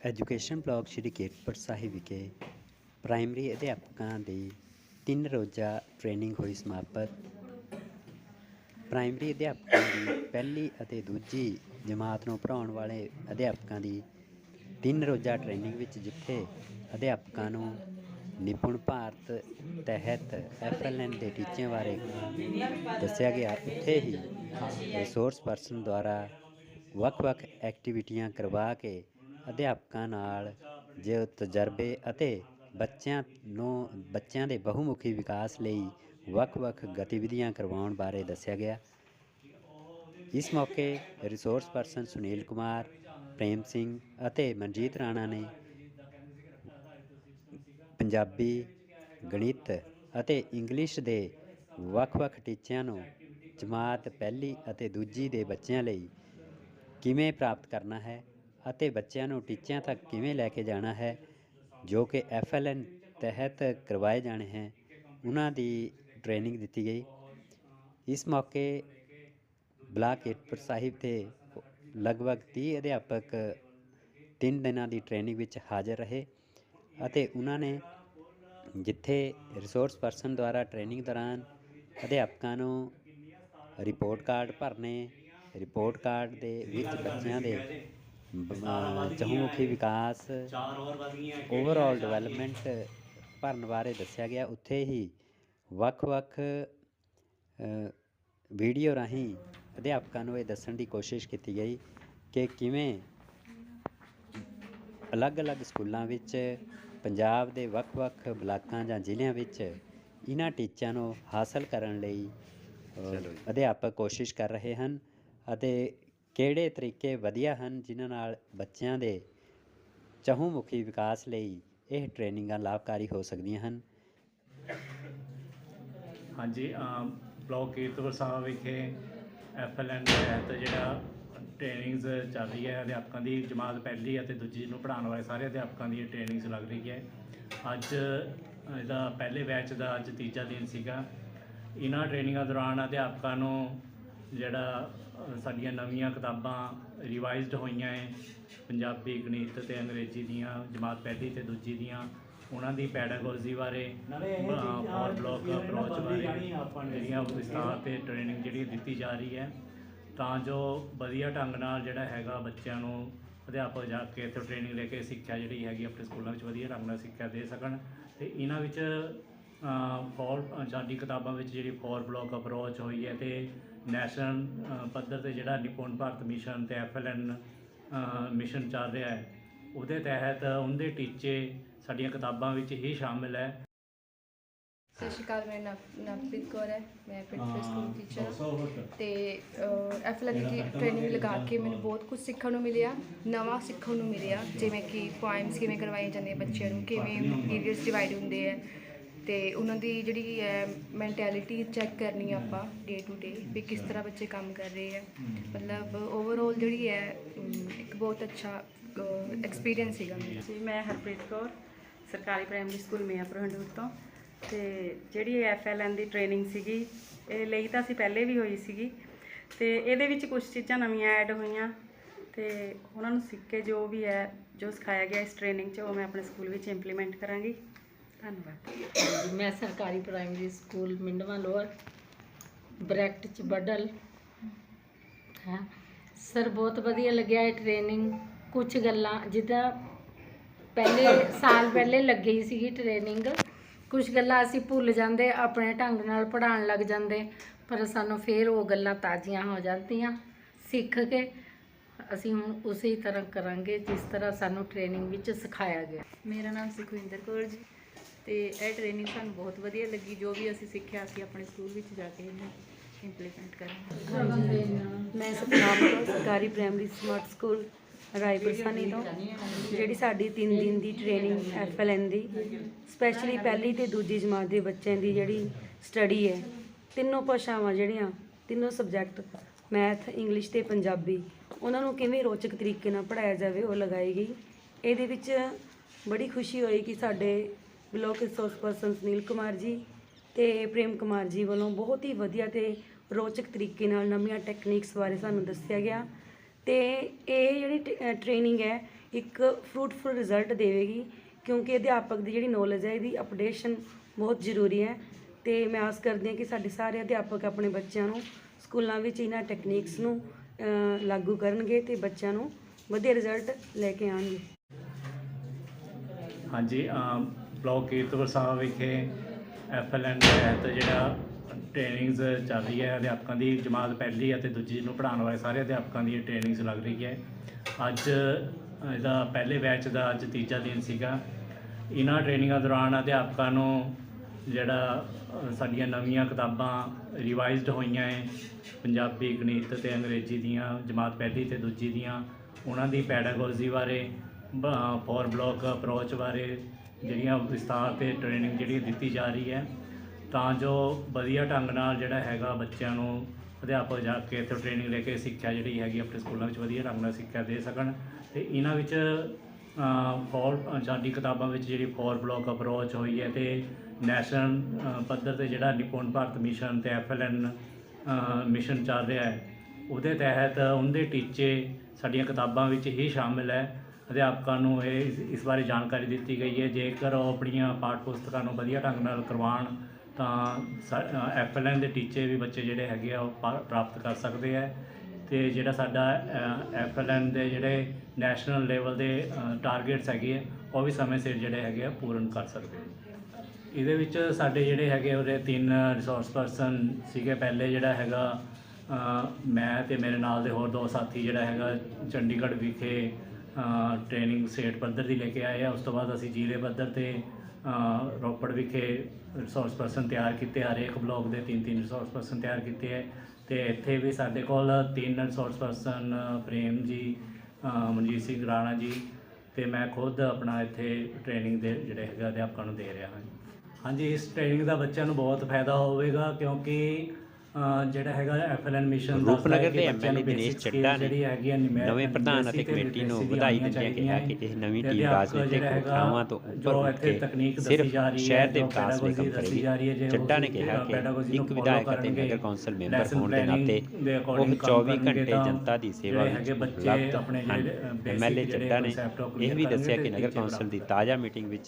Education block Shri Kiratpur Sahib ਵਿਖੇ primary ਅਧਿਆਪਕਾਂ ਦੀ ਤਿੰਨ ਰੋਜ਼ਾ ਟ੍ਰੇਨਿੰਗ ਹੋਈ ਸਮਾਪਤ। ਪ੍ਰਾਇਮਰੀ ਅਧਿਆਪਕਾਂ ਦੀ ਪਹਿਲੀ ਅਤੇ ਦੂਜੀ ਜਮਾਤ ਨੂੰ ਪੜ੍ਹਾਉਣ ਵਾਲੇ ਅਧਿਆਪਕਾਂ ਦੀ ਤਿੰਨ ਰੋਜ਼ਾ ਟ੍ਰੇਨਿੰਗ ਵਿੱਚ ਜਿੱਥੇ ਅਧਿਆਪਕਾਂ ਨੂੰ ਨਿਪੁਣ ਭਾਰਤ ਤਹਿਤ ਐਫਐਲਐਨ ਦੇ ਟੀਚਿਆਂ ਬਾਰੇ ਦੱਸਿਆ ਗਿਆ, ਉੱਥੇ ਹੀ ਰਿਸੋਰਸ ਪਰਸਨ ਦੁਆਰਾ ਵੱਖ-ਵੱਖ ਐਕਟੀਵਿਟੀਆਂ ਕਰਵਾ ਕੇ ਅਧਿਆਪਕਾਂ ਨਾਲ ਜੋ ਤਜਰਬੇ ਅਤੇ ਬੱਚਿਆਂ ਨੂੰ, ਬੱਚਿਆਂ ਦੇ ਬਹੁਮੁਖੀ ਵਿਕਾਸ ਲਈ ਵੱਖ-ਵੱਖ ਗਤੀਵਿਧੀਆਂ ਕਰਵਾਉਣ ਬਾਰੇ ਦੱਸਿਆ ਗਿਆ। ਇਸ ਮੌਕੇ ਰਿਸੋਰਸ ਪਰਸਨ ਸੁਨੀਲ ਕੁਮਾਰ, ਪ੍ਰੇਮ ਸਿੰਘ ਅਤੇ ਮਨਜੀਤ ਰਾਣਾ ਨੇ ਪੰਜਾਬੀ, ਗਣਿਤ ਅਤੇ ਇੰਗਲਿਸ਼ ਦੇ ਵੱਖ-ਵੱਖ ਟੀਚਿਆਂ ਨੂੰ ਜਮਾਤ ਪਹਿਲੀ ਅਤੇ ਦੂਜੀ ਦੇ ਬੱਚਿਆਂ ਲਈ ਕਿਵੇਂ ਪ੍ਰਾਪਤ ਕਰਨਾ ਹੈ ਅਤੇ ਬੱਚਿਆਂ ਨੂੰ ਟੀਚਿਆਂ ਤੱਕ ਕਿਵੇਂ ਲੈ ਕੇ ਜਾਣਾ ਹੈ, ਜੋ ਕਿ ਐਫਐਲਐਨ ਤਹਿਤ ਕਰਵਾਏ ਜਾਣੇ ਹੈ, ਉਹਨਾਂ ਦੀ ਟ੍ਰੇਨਿੰਗ ਦਿੱਤੀ ਗਈ। ਇਸ ਮੌਕੇ ਬਲਾਕ ਏਟਪੁਰ ਸਾਹਿਬ ਦੇ ਲਗਭਗ 30 ਅਧਿਆਪਕ ਤਿੰਨ ਦਿਨਾਂ ਦੀ ਟ੍ਰੇਨਿੰਗ ਵਿੱਚ ਹਾਜ਼ਰ ਰਹੇ ਅਤੇ ਉਹਨਾਂ ਨੇ ਜਿੱਥੇ ਰਿਸੋਰਸ ਪਰਸਨ ਦੁਆਰਾ ਟ੍ਰੇਨਿੰਗ ਦੌਰਾਨ ਅਧਿਆਪਕਾਂ ਨੂੰ ਰਿਪੋਰਟ ਕਾਰਡ ਭਰਨੇ ਰਿਪੋਰਟ ਕਾਰਡ ਦੇ ਵਿੱਚ ਬੱਚਿਆਂ ਦੇ ਚਹੁੰਮੁਖੀ ਵਿਕਾਸ ਓਵਰਆਲ ਡਿਵੈਲਪਮੈਂਟ ਭਰਨ ਬਾਰੇ ਦੱਸਿਆ ਗਿਆ। ਉੱਥੇ ਹੀ ਵੱਖ-ਵੱਖ ਵੀਡੀਓ ਰਾਹੀਂ ਅਧਿਆਪਕਾਂ ਨੂੰ ਇਹ ਦੱਸਣ ਦੀ ਕੋਸ਼ਿਸ਼ ਕੀਤੀ ਗਈ ਕਿ ਕਿਵੇਂ ਅਲੱਗ-ਅਲੱਗ ਸਕੂਲਾਂ ਵਿੱਚ ਪੰਜਾਬ ਦੇ ਵੱਖ-ਵੱਖ ਬਲਾਕਾਂ ਜਾਂ ਜ਼ਿਲ੍ਹਿਆਂ ਵਿੱਚ ਇਹਨਾਂ ਟੀਚਿਆਂ ਨੂੰ ਹਾਸਲ ਕਰਨ ਲਈ ਅਧਿਆਪਕ ਕੋਸ਼ਿਸ਼ ਕਰ ਰਹੇ ਹਨ ਅਤੇ ਕਿਹੜੇ ਤਰੀਕੇ ਵਧੀਆ ਹਨ ਜਿਨ੍ਹਾਂ ਨਾਲ ਬੱਚਿਆਂ ਦੇ ਚਹੁੰਮੁਖੀ ਵਿਕਾਸ ਲਈ ਇਹ ਟ੍ਰੇਨਿੰਗਾਂ ਲਾਭਕਾਰੀ ਹੋ ਸਕਦੀਆਂ ਹਨ? ਹਾਂਜੀ, ਅਮ, ਬਲਾਕ ਕੀਰਤਪੁਰ ਸਾਹਿਬ ਵਿਖੇ ਐਫਐਲਐਨ ਦੇ ਤਹਿਤ ਜਿਹੜਾ ਟ੍ਰੇਨਿੰਗਸ ਚੱਲ ਰਹੀ ਹੈ, ਅਧਿਆਪਕਾਂ ਦੀ ਜਮਾਤ ਪਹਿਲੀ ਅਤੇ ਦੂਜੀ ਨੂੰ ਪੜ੍ਹਾਉਣ ਵਾਲੇ ਸਾਰੇ ਅਧਿਆਪਕਾਂ ਦੀ ਟ੍ਰੇਨਿੰਗਸ ਲੱਗ ਰਹੀ ਹੈ। ਅੱਜ ਇਹਦਾ ਪਹਿਲੇ ਬੈਚ ਦਾ ਅੱਜ ਤੀਜਾ ਦਿਨ ਸੀਗਾ। ਇਹਨਾਂ ਟ੍ਰੇਨਿੰਗਾਂ ਦੌਰਾਨ ਅਧਿਆਪਕਾਂ ਨੂੰ ਜਿਹੜਾ ਸਾਡੀਆਂ ਨਵੀਆਂ ਕਿਤਾਬਾਂ ਰਿਵਾਈਜ਼ਡ ਹੋਈਆਂ ਹੈ ਪੰਜਾਬੀ ਗਣਿਤ ਤੇ ਅੰਗਰੇਜ਼ੀ ਦੀਆਂ ਜਮਾਤ ਪਹਿਲੀ ਤੇ ਦੂਜੀ ਦੀਆਂ ਉਹਨਾਂ ਦੀ ਪੈਡਾਗੋਜੀ ਬਾਰੇ ਫੋਰ ਬਲੌਕ ਅਪਰੋਚ ਬਾਰੇ ਜਿਹੜੀਆਂ ਵਿਸਤਾਰ ਤੇ ਟ੍ਰੇਨਿੰਗ ਜਿਹੜੀ ਦਿੱਤੀ ਜਾ ਰਹੀ ਹੈ ਤਾਂ ਜੋ ਵਧੀਆ ਢੰਗ ਨਾਲ ਜਿਹੜਾ ਹੈਗਾ ਬੱਚਿਆਂ ਨੂੰ ਅਧਿਆਪਕ ਜਾ ਕੇ ਇੱਥੇ ਟ੍ਰੇਨਿੰਗ ਲੈ ਕੇ ਸਿੱਖਿਆ ਜਿਹੜੀ ਹੈਗੀ ਆਪਣੇ ਸਕੂਲਾਂ ਵਿੱਚ ਵਧੀਆ ਢੰਗ ਨਾਲ ਸਿੱਖਿਆ ਦੇ ਸਕਣ। ਤੇ ਇਹਨਾਂ ਵਿੱਚ ਫੋਰ ਸਾਡੀ ਕਿਤਾਬਾਂ ਵਿੱਚ ਜਿਹੜੀ ਫੋਰ ਬਲੌਕ ਅਪਰੋਚ ਹੋਈ ਹੈ ਤੇ ਨੈਸ਼ਨਲ ਪੱਧਰ ਤੇ ਜਿਹੜਾ ਨਿਪੁੰਨ ਭਾਰਤ ਮਿਸ਼ਨ ਤੇ ਐਫਐਲਐਨ ਮਿਸ਼ਨ ਚੱਲ ਰਿਹਾ ਹੈ ਉਹਦੇ ਤਹਿਤ ਉਹਦੇ ਟੀਚੇ ਸਾਡੀਆਂ ਕਿਤਾਬਾਂ ਵਿੱਚ ਹੀ ਸ਼ਾਮਿਲ ਹੈ। ਸਤਿ ਸ਼੍ਰੀ ਅਕਾਲ ਮੇਰਾ ਨਾਮ ਨਵਪ੍ਰੀਤ ਕੌਰ ਹੈ ਮੈਂ ਪ੍ਰਿੰਸੀਪਲ ਸਕੂਲ ਟੀਚਰ ਤੇ ਐਫਐਲਐਨ ਦੀ ਟ੍ਰੇਨਿੰਗ ਲਗਾ ਕੇ ਮੈਨੂੰ ਬਹੁਤ ਕੁਝ ਸਿੱਖਣ ਨੂੰ ਮਿਲਿਆ ਨਵਾਂ ਸਿੱਖਣ ਨੂੰ ਮਿਲਿਆ ਜਿਵੇਂ ਕਿ ਪੋਇਮਸ ਕਿਵੇਂ ਕਰਵਾਈਆਂ ਜਾਂਦੀਆਂ ਬੱਚਿਆਂ ਨੂੰ ਕਿਵੇਂ ਪੀਰੀਅਡਸ ਡਿਵਾਈਡ ਹੁੰਦੇ ਆ। ਤੇ ਉਹਨਾਂ ਦੀ ਜਿਹੜੀ ਹੈ ਮੈਂਟੈਲਿਟੀ ਚੈੱਕ ਕਰਨੀ ਆ ਆਪਾਂ ਡੇ ਟੂ ਡੇ ਵੀ ਕਿਸ ਤਰ੍ਹਾਂ ਬੱਚੇ ਕੰਮ ਕਰ ਰਹੇ ਆ। ਮਤਲਬ ਓਵਰਆਲ ਜਿਹੜੀ ਹੈ ਇੱਕ ਬਹੁਤ ਅੱਛਾ ਐਕਸਪੀਰੀਅੰਸ ਸੀਗਾ ਮੇਰਾ। ਜੀ, ਮੈਂ ਹਰਪ੍ਰੀਤ ਕੌਰ, ਸਰਕਾਰੀ ਪ੍ਰਾਇਮਰੀ ਸਕੂਲ ਮੀਆਂਪੁਰ ਹੰਡੂਰ ਤੋਂ। ਤੇ ਜਿਹੜੀ ਐਫਐਲਐਨ ਦੀ ਟ੍ਰੇਨਿੰਗ ਸੀਗੀ, ਇਹ ਲਈ ਤਾਂ ਅਸੀਂ ਪਹਿਲੇ ਵੀ ਹੋਈ ਸੀਗੀ। ਤੇ ਇਹਦੇ ਵਿੱਚ ਕੁਝ ਚੀਜ਼ਾਂ ਨਵੀਆਂ ਐਡ ਹੋਈਆਂ। ਤੇ ਉਹਨਾਂ ਨੂੰ ਸਿੱਖ ਕੇ ਜੋ ਵੀ ਹੈ, ਜੋ ਸਿਖਾਇਆ ਗਿਆ ਇਸ ਟ੍ਰੇਨਿੰਗ 'ਚ, ਉਹ ਮੈਂ ਆਪਣੇ ਸਕੂਲ ਵਿੱਚ ਇੰਪਲੀਮੈਂਟ ਕਰਾਂਗੀ। ਧੰਨਵਾਦ। ਮੈਂ ਸਰਕਾਰੀ primary school Mindwa lower, bracket ਚ ਬਡਲ। ਹਾਂ? ਸਰ ਬਹੁਤ ਵਧੀਆ ਲੱਗਿਆ ਇਹ ਟ੍ਰੇਨਿੰਗ ਕੁਝ ਗੱਲਾਂ, ਜਿੱਦਾਂ ਪਹਿਲੇ ਸਾਲ ਪਹਿਲੇ ਲੱਗੀ ਸੀਗੀ ਟ੍ਰੇਨਿੰਗ ਕੁਝ ਗੱਲਾਂ ਅਸੀਂ ਭੁੱਲ ਜਾਂਦੇ, ਆਪਣੇ ਢੰਗ ਨਾਲ ਪੜ੍ਹਾਉਣ ਲੱਗ ਜਾਂਦੇ, ਪਰ ਸਾਨੂੰ ਫੇਰ ਉਹ ਗੱਲਾਂ ਤਾਜ਼ੀਆਂ ਹੋ ਜਾਂਦੀਆਂ ਸਿੱਖ ਕੇ। ਅਸੀਂ ਹੁਣ ਉਸੇ ਤਰ੍ਹਾਂ ਕਰਾਂਗੇ, ਜਿਸ ਤਰ੍ਹਾਂ ਸਾਨੂੰ ਟ੍ਰੇਨਿੰਗ ਵਿੱਚ ਸਿਖਾਇਆ ਗਿਆ। ਮੇਰਾ ਨਾਮ ਸੁਖਵਿੰਦਰ ਕੌਰ ਜੀ। ਤੇ ਇਹ ਟ੍ਰੇਨਿੰਗ ਸਾਨੂੰ ਬਹੁਤ ਵਧੀਆ ਲੱਗੀ, ਜੋ ਵੀ ਅਸੀਂ ਸਿੱਖਿਆ, ਅਸੀਂ ਆਪਣੇ ਸਕੂਲ ਵਿੱਚ ਜਾ ਕੇ ਇਹਨੂੰ ਇੰਪਲੀਮੈਂਟ ਕਰਾਂਗੇ। ਮੈਂ ਸਤਨਾਮ ਕੌਰ, ਸਰਕਾਰੀ primary smart school Raipur Sani ਤੋਂ, ਜਿਹੜੀ ਸਾਡੀ 3 ਦਿਨ ਦੀ ਟ੍ਰੇਨਿੰਗ ਐਫਐਲਐਨ ਦੀ ਸਪੈਸ਼ਲੀ ਪਹਿਲੀ ਤੇ ਦੂਜੀ ਜਮਾਤ ਦੇ ਬੱਚਿਆਂ ਦੀ ਜਿਹੜੀ ਸਟੱਡੀ ਹੈ, ਤਿੰਨੋਂ ਭਾਸ਼ਾਵਾਂ ਜਿਹੜੀਆਂ, ਤਿੰਨੋਂ ਸਬਜੈਕਟ ਮੈਥ ਇੰਗਲਿਸ਼ ਤੇ ਪੰਜਾਬੀ, ਉਹਨਾਂ ਨੂੰ ਕਿਵੇਂ ਰੋਚਕ ਤਰੀਕੇ ਨਾਲ ਪੜ੍ਹਾਇਆ ਜਾਵੇ, ਉਹ ਲਗਾਈ ਗਈ। ਇਹਦੇ ਵਿੱਚ ਬੜੀ ਖੁਸ਼ੀ ਹੋਈ ਕਿ ਸਾਡੇ block resource person Sunil Kumar ji ਤੇ ਪ੍ਰੇਮ ਕੁਮਾਰ ਜੀ ਵੱਲੋਂ ਬਹੁਤ ਹੀ ਵਧੀਆ ਤੇ ਰੋਚਕ ਤਰੀਕੇ ਨਾਲ ਨਵੀਆਂ ਟੈਕਨੀਕਸ ਬਾਰੇ ਸਾਨੂੰ ਦੱਸਿਆ ਗਿਆ ਤੇ ਇਹ ਜਿਹੜੀ ਟ੍ਰੇਨਿੰਗ ਹੈ, ਇੱਕ ਫਰੂਟਫੁਲ ਰਿਜ਼ਲਟ ਦੇਵੇਗੀ ਕਿਉਂਕਿ ਅਧਿਆਪਕ ਦੀ ਜਿਹੜੀ ਨੌਲੇਜ ਹੈ, ਇਹਦੀ ਅਪਡੇਸ਼ਨ ਬਹੁਤ ਜ਼ਰੂਰੀ ਹੈ ਤੇ ਮੈਂ ਆਸ ਕਰਦੀ ਹਾਂ ਕਿ ਸਾਡੇ ਸਾਰੇ ਅਧਿਆਪਕ ਆਪਣੇ ਬੱਚਿਆਂ ਨੂੰ ਸਕੂਲਾਂ ਵਿੱਚ ਇਹਨਾਂ ਟੈਕਨੀਕਸ ਨੂੰ ਲਾਗੂ ਕਰਨਗੇ ਤੇ ਬੱਚਿਆਂ ਨੂੰ ਵਧੀਆ ਰਿਜ਼ਲਟ ਲੈ ਕੇ ਆਉਣਗੇ। ਹਾਂਜੀ ਬਲਾਕ ਕੀਰਤਪੁਰ ਸਾਹਿਬ ਵਿਖੇ ਐਫਐਲਐਨ ਦੇ ਤਹਿਤ ਜਿਹੜਾ ਟ੍ਰੇਨਿੰਗਸ ਚੱਲ ਰਹੀ ਹੈ, ਅਧਿਆਪਕਾਂ ਦੀ ਜਮਾਤ ਪਹਿਲੀ ਅਤੇ ਦੂਜੀ ਨੂੰ ਪੜ੍ਹਾਉਣ ਵਾਲੇ ਸਾਰੇ ਅਧਿਆਪਕਾਂ ਦੀ ਟ੍ਰੇਨਿੰਗਸ ਲੱਗ ਰਹੀ ਹੈ। ਅੱਜ ਇਹਦਾ ਪਹਿਲੇ ਬੈਚ ਦਾ ਅੱਜ ਤੀਜਾ ਦਿਨ ਸੀਗਾ। ਇਹਨਾਂ ਟ੍ਰੇਨਿੰਗਾਂ ਦੌਰਾਨ ਅਧਿਆਪਕਾਂ ਨੂੰ ਜਿਹੜਾ ਸਾਡੀਆਂ ਨਵੀਆਂ ਕਿਤਾਬਾਂ ਰਿਵਾਈਜ਼ਡ ਹੋਈਆਂ ਹੈ, ਪੰਜਾਬੀ, ਗਣਿਤ ਤੇ ਅੰਗਰੇਜ਼ੀ ਦੀਆਂ, ਜਮਾਤ ਪਹਿਲੀ ਤੇ ਦੂਜੀ ਦੀਆਂ, ਉਹਨਾਂ ਦੀ ਪੈਡਾਗੋਜੀ ਬਾਰੇ ਫੋਰ ਬਲੌਕ ਅਪਰੋਚ ਬਾਰੇ ਜਿਹੜੀਆਂ ਵਿਸਤਾਰ ਤੇ ਟ੍ਰੇਨਿੰਗ ਜਿਹੜੀ ਦਿੱਤੀ ਜਾ ਰਹੀ ਹੈ, ਤਾਂ ਜੋ ਵਧੀਆ ਢੰਗ ਨਾਲ ਜਿਹੜਾ ਹੈਗਾ ਬੱਚਿਆਂ ਨੂੰ ਅਧਿਆਪਕ ਜਾ ਕੇ ਇੱਥੇ ਟ੍ਰੇਨਿੰਗ ਲੈ ਕੇ ਸਿੱਖਿਆ ਜਿਹੜੀ ਹੈਗੀ ਆਪਣੇ ਸਕੂਲਾਂ ਵਿੱਚ ਵਧੀਆ ਢੰਗ ਨਾਲ ਸਿੱਖਿਆ ਦੇ ਸਕਣ ਤੇ ਇਹਨਾਂ ਵਿੱਚ ਫੋਰ ਸਾਡੀ ਕਿਤਾਬਾਂ ਵਿੱਚ ਜਿਹੜੀ ਫੋਰ ਬਲੌਕ ਅਪਰੋਚ ਹੋਈ ਹੈ ਤੇ ਨੈਸ਼ਨਲ ਪੱਧਰ ਤੇ ਜਿਹੜਾ ਨਿਪੁੰਨ ਭਾਰਤ ਮਿਸ਼ਨ ਤੇ ਐਫਐਲਐਨ ਮਿਸ਼ਨ ਚੱਲ ਰਿਹਾ ਹੈ। ਉਹਦੇ ਤਹਿਤ ਉਹਦੇ ਟੀਚੇ ਸਾਡੀਆਂ ਕਿਤਾਬਾਂ ਵਿੱਚ ਹੀ ਸ਼ਾਮਿਲ ਹੈ। ਅਧਿਆਪਕਾਂ ਨੂੰ ਇਹ ਇਸ- ਇਸ ਬਾਰੇ ਜਾਣਕਾਰੀ ਦਿੱਤੀ ਗਈ ਹੈ। ਜੇਕਰ ਉਹ ਆਪਣੀਆਂ ਪਾਠ ਪੁਸਤਕਾਂ ਨੂੰ ਵਧੀਆ ਢੰਗ ਨਾਲ ਕਰਵਾਉਣ ਤਾਂ ਐਫਐਲਐਨ ਦੇ ਟੀਚੇ ਵੀ ਬੱਚੇ ਜਿਹੜੇ ਹੈਗੇ ਆ ਉਹ ਪਾ- ਪ੍ਰਾਪਤ ਕਰ ਸਕਦੇ ਹੈ ਤੇ ਜਿਹੜਾ ਸਾਡਾ ਐਫਐਲਐਨ ਦੇ ਜਿਹੜੇ ਨੈਸ਼ਨਲ ਲੈਵਲ ਦੇ ਟਾਰਗੇਟਸ ਹੈਗੇ ਆ ਉਹ ਵੀ ਸਮੇਂ ਸਿਰ ਜਿਹੜੇ ਹੈਗੇ ਆ ਪੂਰਨ ਕਰ ਸਕਦੇ ਆ। ਇਹਦੇ ਵਿੱਚ ਸਾਡੇ ਜਿਹੜੇ ਹੈਗੇ ਉਹਦੇ ਤਿੰਨ ਰਿਸੋਰਸ ਪਰਸਨ ਸੀਗੇ। ਪਹਿਲੇ ਜਿਹੜਾ ਹੈਗਾ ਅ, ਮੈਂ ਤੇ ਮੇਰੇ ਨਾਲ ਦੇ ਹੋਰ ਦੋ ਸਾਥੀ ਜਿਹੜਾ ਹੈਗਾ ਚੰਡੀਗੜ੍ਹ ਵਿਖੇ ਟ੍ਰੇਨਿੰਗ ਸਟੇਟ ਪੱਧਰ ਦੀ ਲੈ ਕੇ ਆਏ ਆ। ਉਸ ਤੋਂ ਬਾਅਦ ਅਸੀਂ ਜ਼ਿਲ੍ਹੇ ਪੱਧਰ ਤੇ ਰੋਪੜ ਵਿਖੇ ਰਿਸੋਰਸ ਪਰਸਨ ਤਿਆਰ ਕੀਤੇ ਹਰੇਕ ਬਲਾਕ ਦੇ ਤਿੰਨ ਤਿੰਨ ਰਿਸੋਰਸ ਪਰਸਨ ਤਿਆਰ ਕੀਤੇ ਹੈ ਤੇ ਇੱਥੇ ਵੀ ਸਾਡੇ ਕੋਲ ਤਿੰਨ ਰਿਸੋਰਸ ਪਰਸਨ ਪ੍ਰੇਮ ਜੀ ਮਨਜੀਤ ਸਿੰਘ ਰਾਣਾ ਜੀ ਤੇ ਮੈਂ ਖੁਦ ਆਪਣਾ ਇੱਥੇ ਟ੍ਰੇਨਿੰਗ ਦੇ ਜਿਹੜੇ ਹੈਗਾ ਅਧਿਆਪਕਾਂ ਨੂੰ ਦੇ ਰਿਹਾ ਹਾਂ। ਹਾਂਜੀ, ਇਸ ਟ੍ਰੇਨਿੰਗ ਦਾ ਬੱਚਿਆਂ ਨੂੰ ਬਹੁਤ ਫਾਇਦਾ ਹੋਵੇਗਾ ਕਿਉਂਕਿ ਜਿਹੜਾ ਹੈਗਾ ਐਫਐਲਐਨ ਮਿਸ਼ਨ ਰੂਪਨਗਰ ਦੇ ਐਮਐਲਏ ਦਿਨੇਸ਼ ਚੱਡਾ ਨੇ ਨਵੇਂ ਪ੍ਰਧਾਨ ਅਤੇ ਕਮੇਟੀ ਨੂੰ ਵਧਾਈ ਦਿੰਦਿਆਂ ਕਿਹਾ ਕਿ ਇਹ ਨਵੀਂ ਟੀਮ ਰਾਜਨੀਤਿਕ ਉਠਾਵਾਂ ਤੋਂ ਉੱਪਰ ਉੱਠ। ਕੇ ਸਿਰਫ ਸ਼ਹਿਰ ਦੇ ਵਿਕਾਸ ਲਈ ਕੰਮ ਕਰੇਗੀ ਚੱਡਾ ਨੇ ਕਿਹਾ ਕਿ ਇੱਕ ਵਿਧਾਇਕ ਅਤੇ ਨਗਰ ਕੌਂਸਲ ਮੈਂਬਰ ਹੋਣ ਦੇ ਨਾਤੇ ਉਹ 24 ਘੰਟੇ ਜਨਤਾ ਦੀ ਸੇਵਾ ਵਿੱਚ ਉਪਲਬਧ ਹਨ। ਐਮਐਲਏ ਚੱਡਾ ਨੇ ਇਹ ਵੀ ਦੱਸਿਆ ਕਿ ਨਗਰ ਕੌਂਸਲ ਦੀ ਤਾਜ਼ਾ ਮੀਟਿੰਗ ਵਿੱਚ